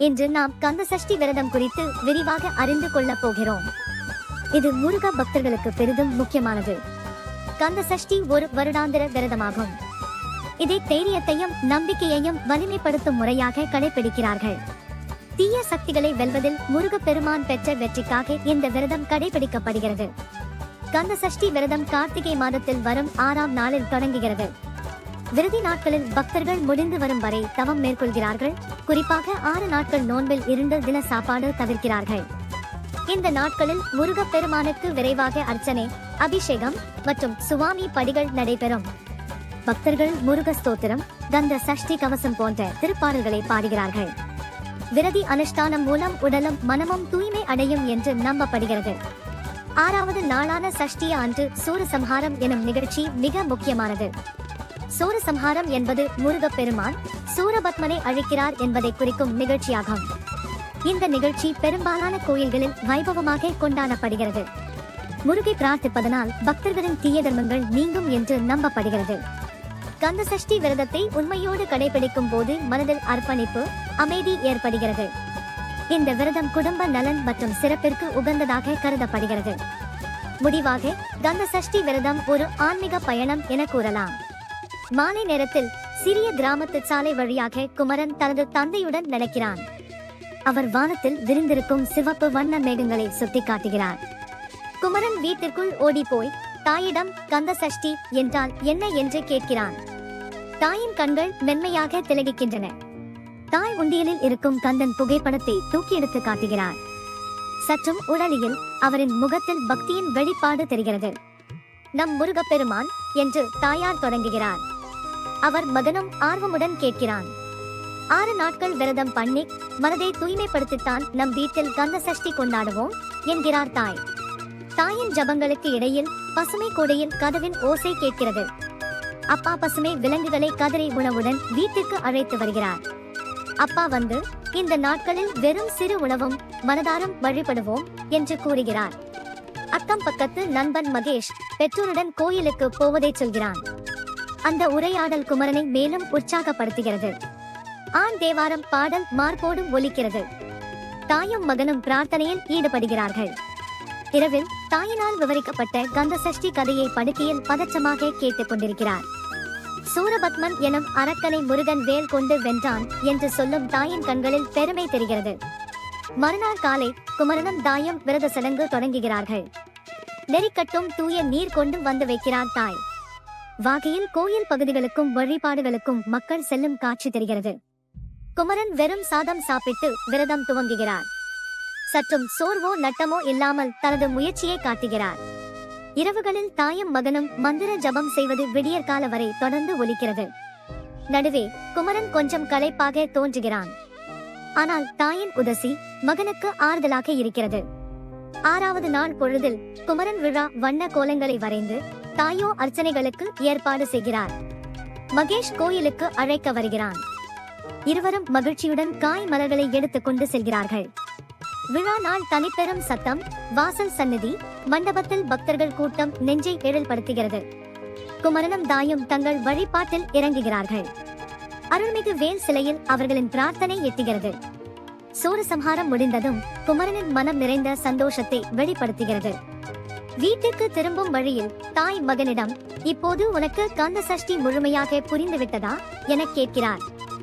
இன்று நாம் கந்த சஷ்டி விரதம் குறித்து விரிவாக அறிந்து கொள்ளப் போகிறோம். இது முருக பக்தர்களுக்கு பெரிதும் முக்கியமானது. கந்த சஷ்டி ஒரு வருடாந்திர விரதமாகும். இதை தைரியத்தையும் நம்பிக்கையையும் வலிமைப்படுத்தும் முறையாக கடைபிடிக்கிறார்கள். தீய சக்திகளை வெல்வதில் முருகப் பெருமான் பெற்ற வெற்றிக்காக இந்த விரதம் கடைபிடிக்கப்படுகிறது. கந்த சஷ்டி விரதம் கார்த்திகை மாதத்தில் வரும் ஆறாம் நாளில் தொடங்குகிறது. விரதி நாட்களில் பக்தர்கள் முடிந்து வரும் வரை தவம் மேற்கொள்கிறார்கள். குறிப்பாக ஆறு நாட்கள் நோன்பில் இருந்து தின சாப்பாடு தவிர்க்கிறார்கள். இந்த நாட்களில் முருகப் பெருமானுக்கு விரைவாக அர்ச்சனை அபிஷேகம் மற்றும் சுவாமி படிகள் நடைபெறும். பக்தர்கள் முருக ஸ்தோத்திரம் கந்த சஷ்டி கவசம் போன்ற திருப்பாடல்களை பாடுகிறார்கள். விரதி அனுஷ்டானம் மூலம் உடலும் மனமும் தூய்மை அடையும் என்று நம்பப்படுகிறது. ஆறாவது நாளான சஷ்டிய அன்று சூரசம்ஹாரம் எனும் நிகழ்ச்சி மிக முக்கியமானது. சூரசம்ஹாரம் என்பது முருகப்பெருமான் சூரபத்மனை அழிக்கிறார் என்பதை குறிக்கும் நிகழ்ச்சியாகும். இந்த நிகழ்ச்சி பெரும்பாலான கோயில்களில் வைபவமாக கொண்டாடப்படுகிறது. முருகை பிரார்த்திப்பதனால் பக்தர்களின் தீய தர்மங்கள் நீங்கும் என்று நம்பப்படுகிறது. கந்த சஷ்டி விரதத்தை உண்மையோடு கடைபிடிக்கும் போது மனதில் அர்ப்பணிப்பு அமைதி ஏற்படுகிறது. இந்த விரதம் குடும்ப நலன் மற்றும் சிறப்பிற்கு உகந்ததாக கருதப்படுகிறது. முடிவாக கந்த சஷ்டி விரதம் ஒரு ஆன்மீக பயணம் என கூறலாம். மாலை நேரத்தில் சிறிய கிராமத்து சாலை வழியாக குமரன் தனது தந்தையுடன் நடக்கிறான். அவர் வானத்தில் விரிந்திருக்கும் சிவப்பு வண்ண மேகங்களை சுட்டிக்காட்டுகிறார். குமரன் வீட்டிற்குள் ஓடி போய் தாயிடம் கந்த சஷ்டி என்றால் என்ன என்று கேட்கிறான். தாயின் கண்கள் மென்மையாக திலகிக்கின்றன. தாய் உண்டியலில் இருக்கும் கந்தன் புகைப்படத்தை தூக்கி எடுத்து காட்டுகிறார். சற்றும் உடலியில் அவரின் முகத்தில் பக்தியின் வெளிப்பாடு தெரிகிறது. நம் முருகப்பெருமான் என்று தாயார் தொடங்குகிறார். அவர் மகனும் ஆர்வமுடன் கேட்கிறான். ஆறு நாட்கள் விரதம் பண்ணி மனதை தூய்மைப்படுத்தித்தான் நம் வீட்டில் கந்த சஷ்டி கொண்டாடுவோம் என்கிறார் தாய். தாயின் ஜபங்களுக்கு இடையில் பசுமை கூடையில் கதவின் ஓசை கேட்கிறது. அப்பா பசுமை விலங்குகளை கதறி உணவுடன் வீட்டுக்கு அழைத்து வருகிறார். அப்பா வந்து இந்த நாட்களில் வெறும் சிறு உணவும் மனதாரம் வழிபடுவோம் என்று கூறுகிறார். அக்கம் பக்கத்து நண்பன் மகேஷ் பெற்றோருடன் கோயிலுக்கு போவதை சொல்கிறான். அந்த உரையாடல் குமரனை மேலும் உற்சாகப்படுத்துகிறது. ஆண் தேவாரம் பாடல் மார்போடும் ஒலிக்கிறது. தாயும் மகனும் பிரார்த்தனையில் ஈடுபடுகிறார்கள். இரவில் தாயினால் விவரிக்கப்பட்ட கந்த சஷ்டி கதையை படுக்கையில் பதற்றமாக கேட்டுக் கொண்டிருக்கிறார். சூரபத்மன் எனும் அரக்கனை முருகன் வேல் கொண்டு வென்றான் என்று சொல்லும் தாயின் கண்களில் பெருமை தெரிகிறது. மறுநாள் காலை குமரனும் தாயும் விரத சடங்கு தொடங்குகிறார்கள். நெறிக்கட்டும் தூய நீர் கொண்டு வந்து வைக்கிறார் தாய். வாகையில் கோயில் பகுதிகளுக்கும் வழிபாடுகளுக்கும் மக்கள் செல்லும் காட்சி தெரிகிறது. குமரன் வெறும் சாதம் சாப்பிட்டு விரதம் துவங்குகிறார். சற்றும் சோர்வோ நட்டமோ இல்லாமல் தனது முயற்சியை காட்டுகிறார். இரவுகளில் தாயும் மகனும் மந்திர ஜபம் செய்வது விடியற்கால வரை தொடர்ந்து ஒலிக்கிறது. நடுவே குமரன் கொஞ்சம் களைப்பாக தோன்றுகிறான். ஆனால் தாயின் உதசி மகனுக்கு ஆறுதலாக இருக்கிறது. ஆறாவது நாள் பொழுதில் குமரன் விழா வண்ண கோலங்களை வரைந்து தாயோ அர்ச்சனைகளுக்கு ஏற்பாடு செய்கிறார். மகேஷ் கோயிலுக்கு அழைக்க வருகிறான். இருவரும் மகிழ்ச்சியுடன் காய் மலர்களை எடுத்துக்கொண்டு செல்கிறார்கள். விழா நாள் தனிப்பெரும் சத்தம் வாசல் சந்நிதி மண்டபத்தில் பக்தர்கள் கூட்டம் நெஞ்சை எழில்படுத்துகிறது. குமரனும் தாயும் தங்கள் வழிபாட்டில் இறங்குகிறார்கள். அருள்மிகு வேல் சிலையில் அவர்களின் பிரார்த்தனை எட்டுகிறது. சூரசம்ஹாரம் முடிந்ததும் குமரனின் மனம் நிறைந்த சந்தோஷத்தை வெளிப்படுத்துகிறது. வீட்டுக்கு திரும்பும் வழியில் தாய் மகனிடம் இப்போது உனக்கு கந்த சஷ்டி முழுமையாக புரிந்துவிட்டதா? என கேட்கிறார்